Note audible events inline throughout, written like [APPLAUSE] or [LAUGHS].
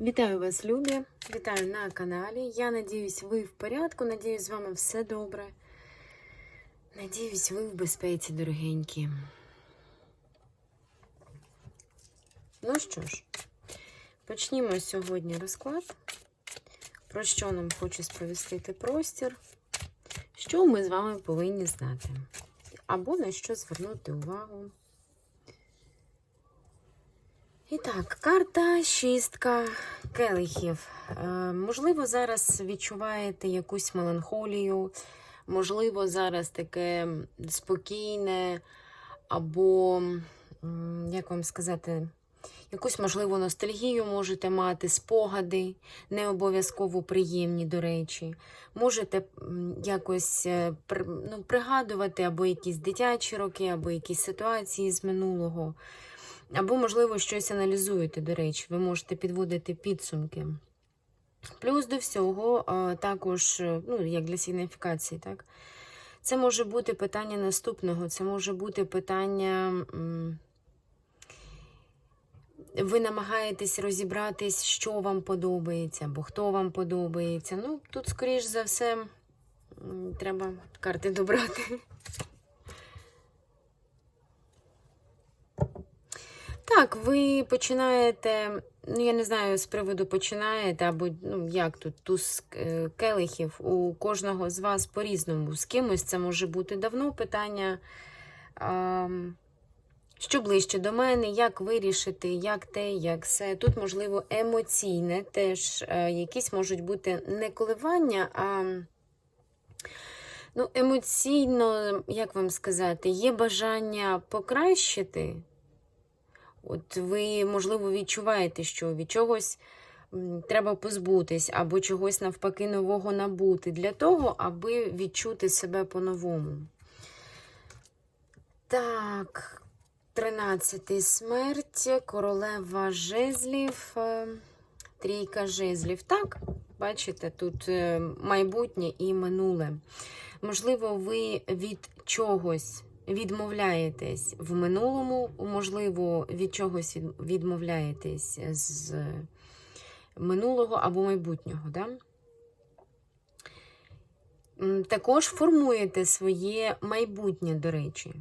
Вітаю вас, любі! Вітаю на каналі. Я надіюсь, ви в порядку. Надіюсь, з вами все добре. Надіюсь, ви в безпеці, дорогенькі. Ну що ж, почнімо сьогодні розклад. Про що нам хоче сповістити простір, що ми з вами повинні знати, або на що звернути увагу. І так, карта шістка келихів. Е, можливо, зараз відчуваєте якусь меланхолію, можливо, зараз таке спокійне, або, як вам сказати, якусь, можливо, ностальгію можете мати, спогади, не обов'язково приємні, до речі. Можете якось е, ну, пригадувати або якісь дитячі роки, або якісь ситуації з минулого. Або, можливо, щось аналізуєте, до речі, ви можете підводити підсумки. Плюс до всього, також, е, ну, як для сигніфікації, так? Це може бути питання наступного, це може бути питання. Ви намагаєтесь розібратись, що вам подобається, або хто вам подобається. Ну, тут, скоріш за все, треба карти добрати. Так, ви починаєте, ну я не знаю, з приводу починаєте, або ну як тут туз е, келихів, у кожного з вас по-різному. З кимось це може бути давно питання, а, що ближче до мене, як вирішити, як те, як все. Тут, можливо, емоційне теж е, якісь можуть бути не коливання, а ну, емоційно, як вам сказати, є бажання покращити. От ви, можливо, відчуваєте, що від чогось треба позбутись, або чогось навпаки нового набути для того, аби відчути себе по-новому. Так, 13 смерть, королева жезлів, е, трійка жезлів. Так, бачите, тут е, майбутнє і минуле. Можливо, ви від чогось відмовляєтесь в минулому, можливо, від чогось відмовляєтесь з минулого або майбутнього. Да? Також формуєте своє майбутнє, до речі,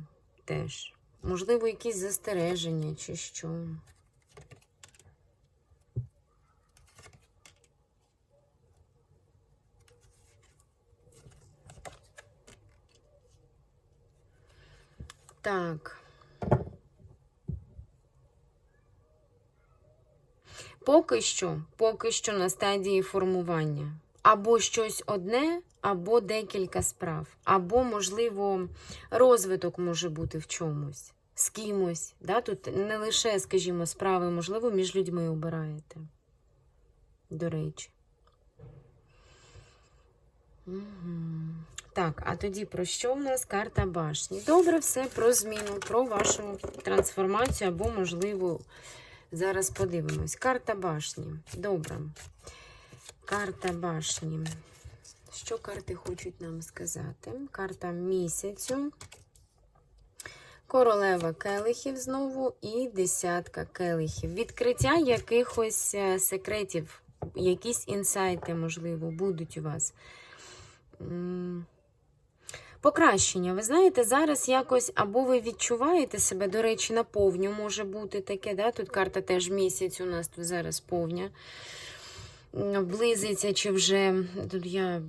теж. Можливо, якісь застереження чи що. Так. Поки що, поки що на стадії формування. Або щось одне, або декілька справ. Або, можливо, розвиток може бути в чомусь, з кимось. Да? Тут не лише, скажімо, справи, можливо, між людьми обираєте. До речі. Угу. Так, а тоді про що в нас карта башні? Добре, все про зміну, про вашу трансформацію, або, можливо, зараз подивимось. Карта башні. Добре. Карта башні. Що карти хочуть нам сказати? Карта місяцю. Королева келихів знову і десятка келихів. Відкриття якихось е, секретів, якісь інсайти, можливо, будуть у вас. Покращення. Ви знаєте, зараз якось або ви відчуваєте себе, до речі, на повню може бути таке. да? Тут карта теж місяць у нас тут зараз повня. Близиться чи вже. Тут я,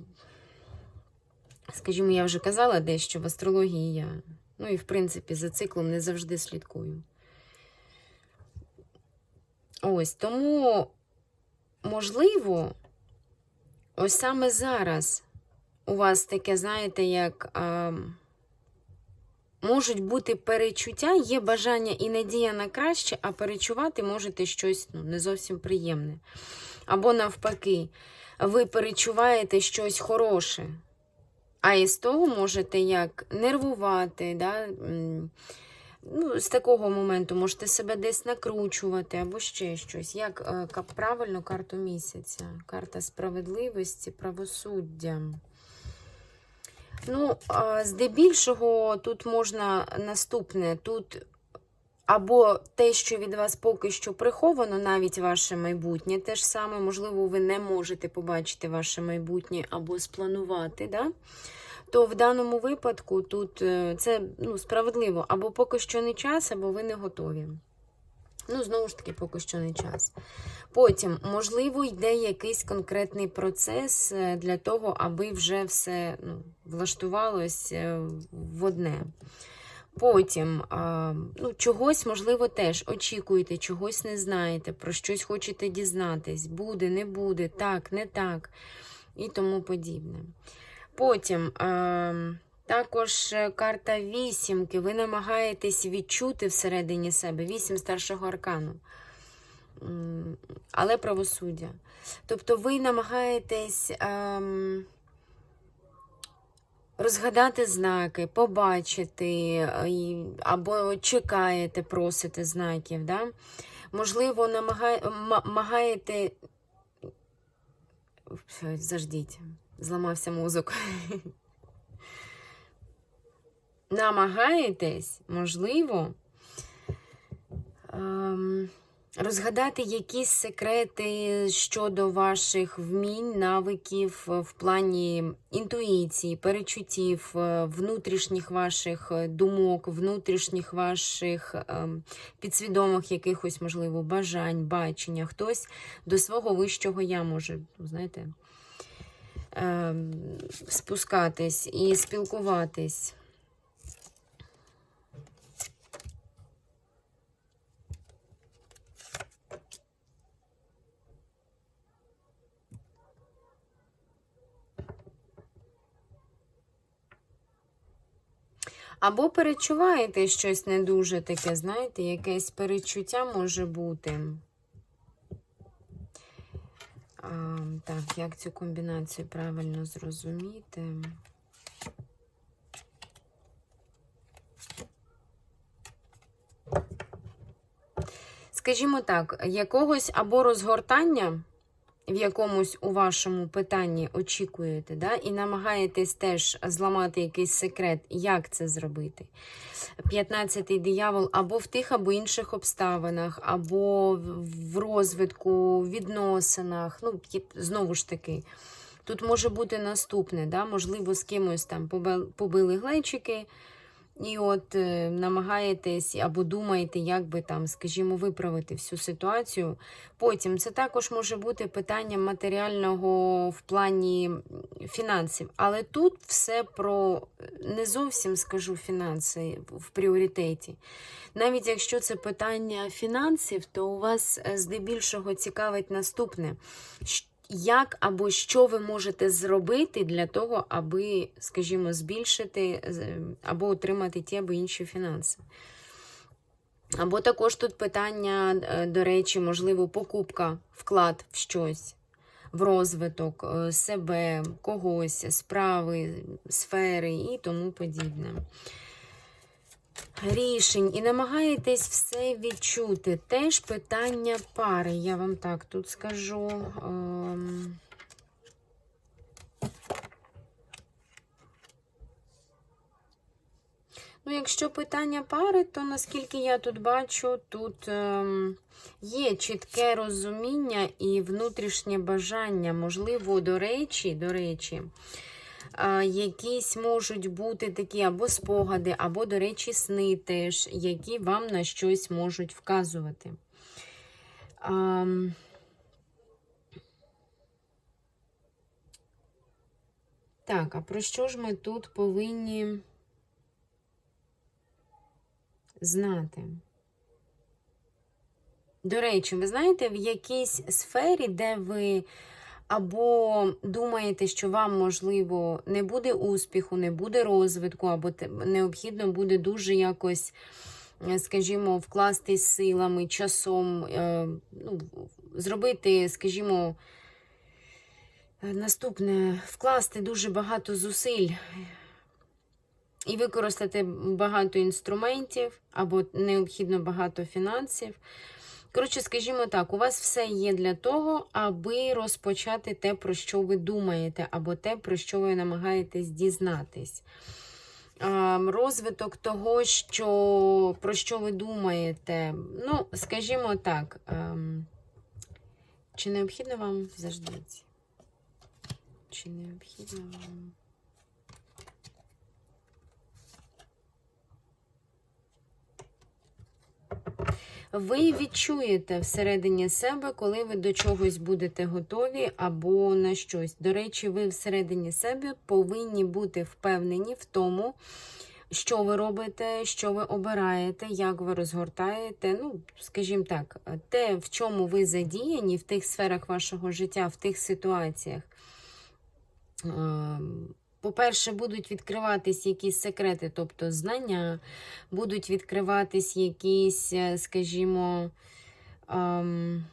скажімо, я вже казала дещо в астрології я. Ну і, в принципі, за циклом не завжди слідкую. Ось тому, можливо, ось саме зараз у вас таке, знаєте, як а, можуть бути перечуття, є бажання і надія на краще, а перечувати можете щось ну, не зовсім приємне. Або навпаки, ви перечуваєте щось хороше. А із того можете як нервувати, да? ну, з такого моменту можете себе десь накручувати або ще щось. Як е, правильно карту місяця? Карта справедливості, правосуддя. Ну, здебільшого тут можна наступне. Тут або те, що від вас поки що приховано, навіть ваше майбутнє, те ж саме, можливо, ви не можете побачити ваше майбутнє або спланувати, да? то в даному випадку тут е, це ну, справедливо, або поки що не час, або ви не готові. Ну, знову ж таки, поки що не час. Потім, можливо, йде якийсь конкретний процес е, для того, аби вже все ну, влаштувалось е, в одне. Потім, ну, чогось, можливо, теж очікуєте, чогось не знаєте, про щось хочете дізнатись, буде, не буде, так, не так і тому подібне. Потім. Також е, карта вісімки. Ви намагаєтесь відчути всередині себе вісім старшого аркану. Але правосуддя. Тобто ви намагаєтесь ем, розгадати знаки, побачити, е, або чекаєте, просите знаків. Да? Можливо, намагає, ма- намагаєте. Заждіть, зламався мозок. [LAUGHS] намагаєтесь, можливо, ем, розгадати якісь секрети щодо ваших вмінь, навиків е, в плані інтуїції, перечуттів, е, внутрішніх ваших е, думок, внутрішніх ваших ем, підсвідомих якихось, можливо, бажань, бачення. Хтось до свого вищого я може, знаєте, ем, спускатись і спілкуватись. Або перечуваєте щось не дуже таке, знаєте, якесь перечуття може бути. А, так, як цю комбінацію правильно зрозуміти? Скажімо так, якогось або розгортання в якомусь у вашому питанні очікуєте, да, і намагаєтесь теж зламати якийсь секрет, як це зробити. 15-й диявол або в тих або інших обставинах, або в розвитку, в відносинах. Ну, знову ж таки, тут може бути наступне, да, можливо, з кимось там побили, глечики. І от е, намагаєтесь або думаєте, як би там, скажімо, виправити всю ситуацію. Потім це також може бути питання матеріального в плані фінансів. Але тут все про не зовсім скажу фінанси в пріоритеті. Навіть якщо це питання фінансів, то у вас е, здебільшого цікавить наступне. Як або що ви можете зробити для того, аби, скажімо, збільшити або отримати ті або інші фінанси? Або також тут питання, е, до речі, можливо, покупка, вклад в щось, в розвиток е, себе, когось, справи, сфери і тому подібне. Рішень і намагаєтесь все відчути. Теж питання пари, я вам так тут скажу. Ем... Ну, якщо питання пари, то наскільки я тут бачу, тут ем, є чітке розуміння і внутрішнє бажання. Можливо, до речі, до речі, якісь можуть бути такі або спогади, або, до речі, сни теж, які вам на щось можуть вказувати. Так, а про що ж ми тут повинні знати? До речі, ви знаєте, в якійсь сфері, де ви або думаєте, що вам, можливо, не буде успіху, не буде розвитку, або необхідно буде дуже якось, е, скажімо, вкластись силами, часом, е, ну, зробити, скажімо, наступне, вкласти дуже багато зусиль і використати багато інструментів, або необхідно багато фінансів. Коротше, скажімо так, у вас все є для того, аби розпочати те, про що ви думаєте, або те, про що ви намагаєтесь дізнатись. розвиток того, що, про що ви думаєте. Ну, скажімо так, ем, чи необхідно вам заждіть? Чи необхідно вам? Ви відчуєте всередині себе, коли ви до чогось будете готові або на щось. До речі, ви всередині себе повинні бути впевнені в тому, що ви робите, що ви обираєте, як ви розгортаєте. Ну, скажімо так, те, в чому ви задіяні, в тих сферах вашого життя, в тих ситуаціях. По-перше, будуть відкриватись якісь секрети, тобто знання, будуть відкриватись якісь, е, скажімо, ем,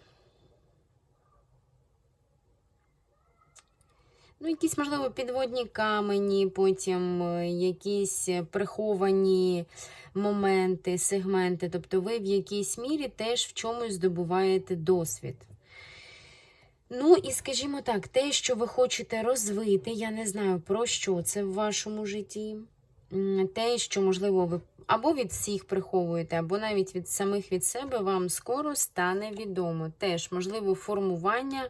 ну, якісь, можливо, підводні камені, потім е, якісь е, приховані моменти, сегменти. Тобто ви в якійсь мірі теж в чомусь здобуваєте досвід. Ну, і скажімо так, те, що ви хочете розвити, я не знаю, про що це в вашому житті. Те, що, можливо, ви або від всіх приховуєте, або навіть від самих від себе, вам скоро стане відомо. Теж, можливо, формування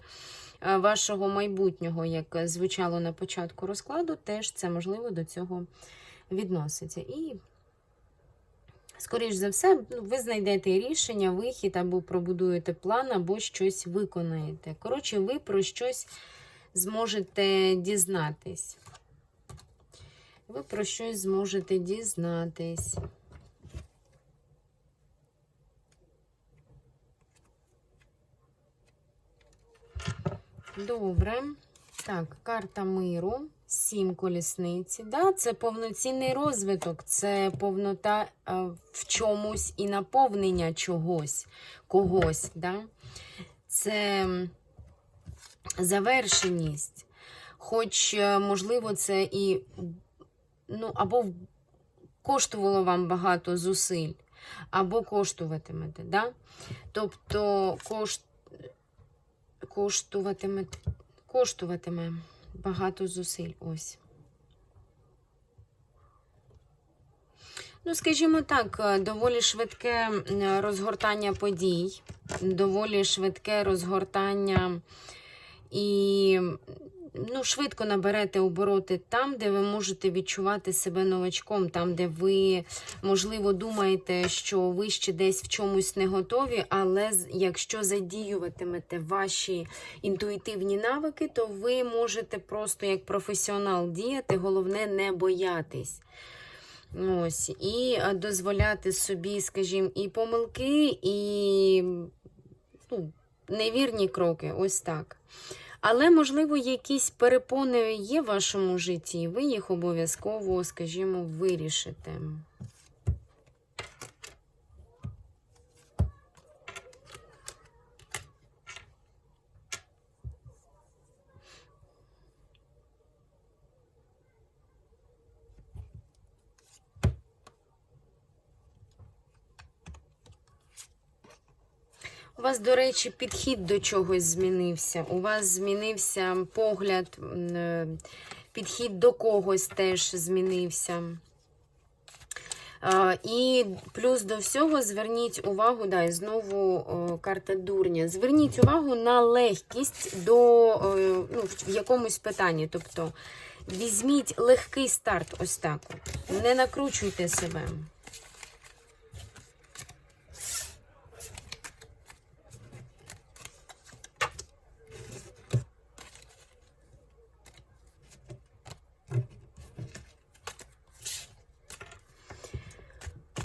е, вашого майбутнього, як звучало на початку розкладу, теж це можливо до цього відноситься. І Скоріш за все, ну, ви знайдете рішення, вихід, або пробудуєте план, або щось виконаєте. Коротше, ви про щось зможете дізнатись. Ви про щось зможете дізнатись. Добре. Так, карта миру, сім колісниці. Да, це повноцінний розвиток, це повнота е, в чомусь і наповнення чогось, когось. Да? Це завершеність. Хоч, е, можливо, це і ну, або коштувало вам багато зусиль, або коштуватимете. Да? Тобто кошт... коштуватиме, коштуватиме багато зусиль. Ось. Ну, скажімо так, е, доволі швидке розгортання подій, доволі швидке розгортання і ну, швидко наберете обороти там, де ви можете відчувати себе новачком, там, де ви, можливо, думаєте, що ви ще десь в чомусь не готові, але якщо задіюватимете ваші інтуїтивні навики, то ви можете просто як професіонал діяти, головне не боятись. Ось, і дозволяти собі, скажімо, і помилки, і ну, невірні кроки, ось так. Але, можливо, якісь перепони є в вашому житті, і ви їх обов'язково, скажімо, вирішите. Вас, до речі, підхід до чогось змінився. У вас змінився погляд, е, підхід до когось теж змінився. І плюс до всього зверніть увагу, да, і знову карта дурня. Зверніть увагу на легкість до е, ну, в якомусь питанні. Тобто візьміть легкий старт, ось так. Не накручуйте себе.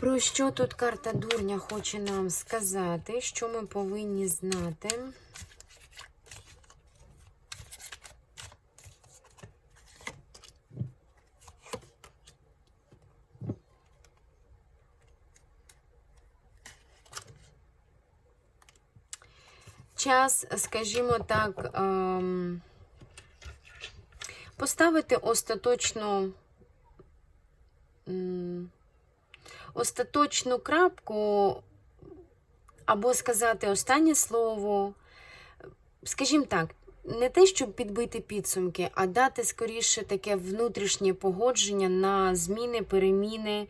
Про що тут карта дурня хоче нам сказати? Що ми повинні знати? Час, скажімо так, ем, поставити остаточну. Остаточну крапку, або сказати останнє слово. Скажімо так, не те, щоб підбити підсумки, а дати скоріше таке внутрішнє погодження на зміни, переміни,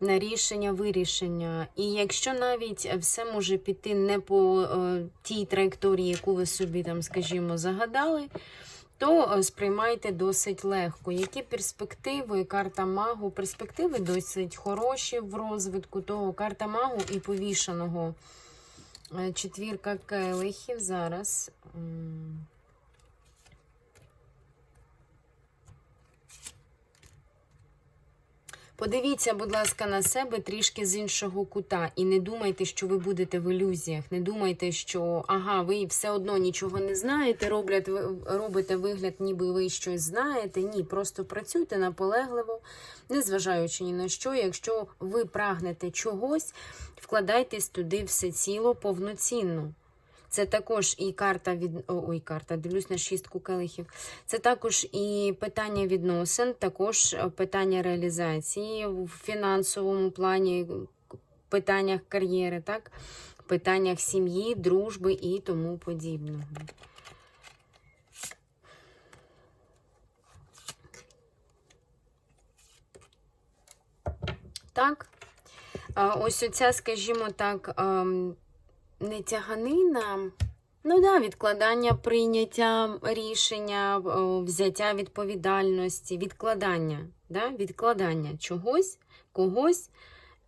на рішення, вирішення. І якщо навіть все може піти не по е, тій траєкторії, яку ви собі там, скажімо, загадали, то е, сприймайте досить легко. Які перспективи? Карта магу, перспективи досить хороші в розвитку того. Карта магу і повішаного. Е, Четвірка келихів зараз. Подивіться, будь ласка, на себе трішки з іншого кута. І не думайте, що ви будете в ілюзіях. Не думайте, що ага, ви все одно нічого не знаєте, роблять, робите вигляд, ніби ви щось знаєте. Ні, просто працюйте наполегливо, незважаючи ні на що. Якщо ви прагнете чогось, вкладайтесь туди все ціло повноцінно. Це також і карта від ой, карта, дивлюсь на шістку келихів. Це також і питання відносин, також е, питання реалізації в фінансовому плані, питаннях кар'єри, так? питаннях сім'ї, дружби і тому подібного. Так. Ось оця, скажімо так, ем, не тяганина. Ну да, відкладання прийняття рішення, взяття відповідальності, відкладання, да? відкладання чогось, когось,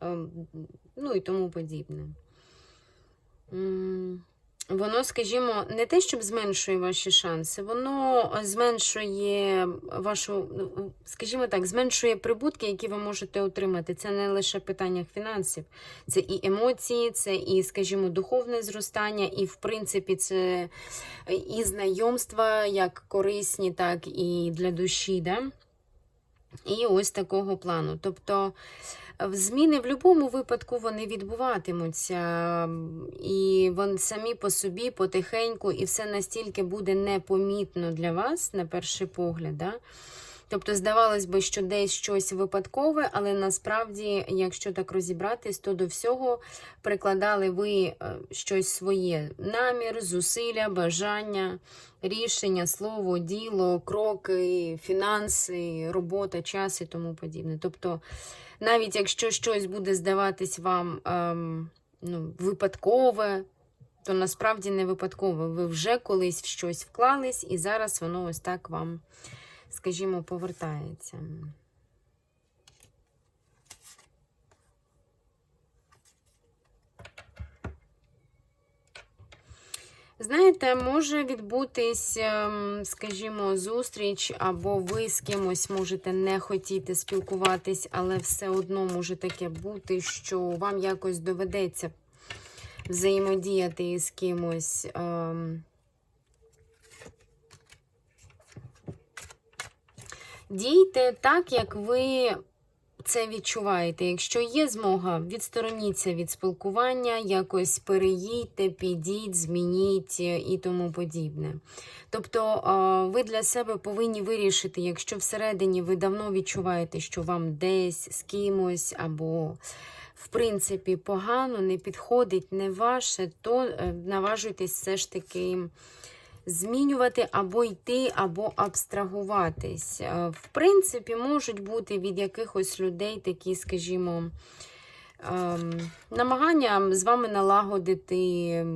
ем, ну і тому подібне. Воно, скажімо, не те, щоб зменшує ваші шанси, воно зменшує вашу, скажімо так, зменшує прибутки, які ви можете отримати. Це не лише питання фінансів, це і емоції, це і, скажімо, духовне зростання, і, в принципі, це і знайомства, як корисні, так і для душі. Да? І ось такого плану. Тобто зміни в будь-якому випадку вони відбуватимуться, і вони самі по собі потихеньку, і все настільки буде непомітно для вас на перший погляд. Да? Тобто, здавалось би, що десь щось випадкове, але насправді, якщо так розібратись, то до всього прикладали ви е, щось своє: намір, зусилля, бажання, рішення, слово, діло, кроки, фінанси, робота, час і тому подібне. Тобто, навіть якщо щось буде здаватись вам ем, ну, випадкове, то насправді не випадково. Ви вже колись в щось вклались, і зараз воно ось так вам, скажімо, повертається. Знаєте, може відбутись, ем, скажімо, зустріч, або ви з кимось можете не хотіти спілкуватись, але все одно може таке бути, що вам якось доведеться взаємодіяти із кимось. ем, Дійте так, як ви це відчуваєте. Якщо є змога, відстороніться від спілкування, якось переїдьте, підіть, змініть е, і тому подібне. Тобто ви для себе повинні вирішити, якщо всередині ви давно відчуваєте, що вам десь з кимось або в принципі погано, не підходить, не ваше, то е, наважуйтесь все ж таки змінювати або йти, або абстрагуватись. Е, В принципі, можуть бути від якихось людей такі, скажімо, ем, намагання з вами налагодити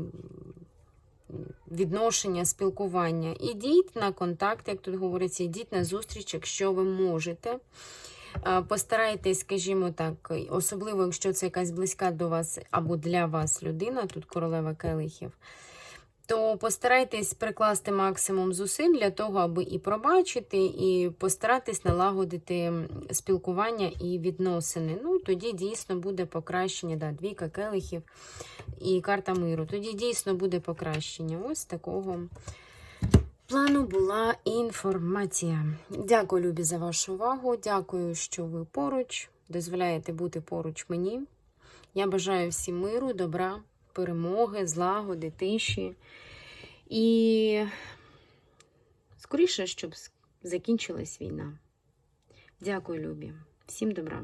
відношення, спілкування. Ідіть на контакт, як тут говориться, ідіть на зустріч, якщо ви можете. Е, Постарайтесь, скажімо так, особливо, якщо це якась близька до вас або для вас людина, тут королева келихів, то постарайтесь прикласти максимум зусиль для того, аби і пробачити, і постаратись налагодити спілкування і відносини. Ну, і тоді дійсно буде покращення. Да, двійка келихів і карта миру. Тоді дійсно буде покращення. Ось такого плану була інформація. Дякую, Любі, за вашу увагу. Дякую, що ви поруч. Дозволяєте бути поруч мені. Я бажаю всім миру, добра, перемоги, злагоди, тиші. І скоріше, щоб закінчилась війна. Дякую, Любі. Всім добра.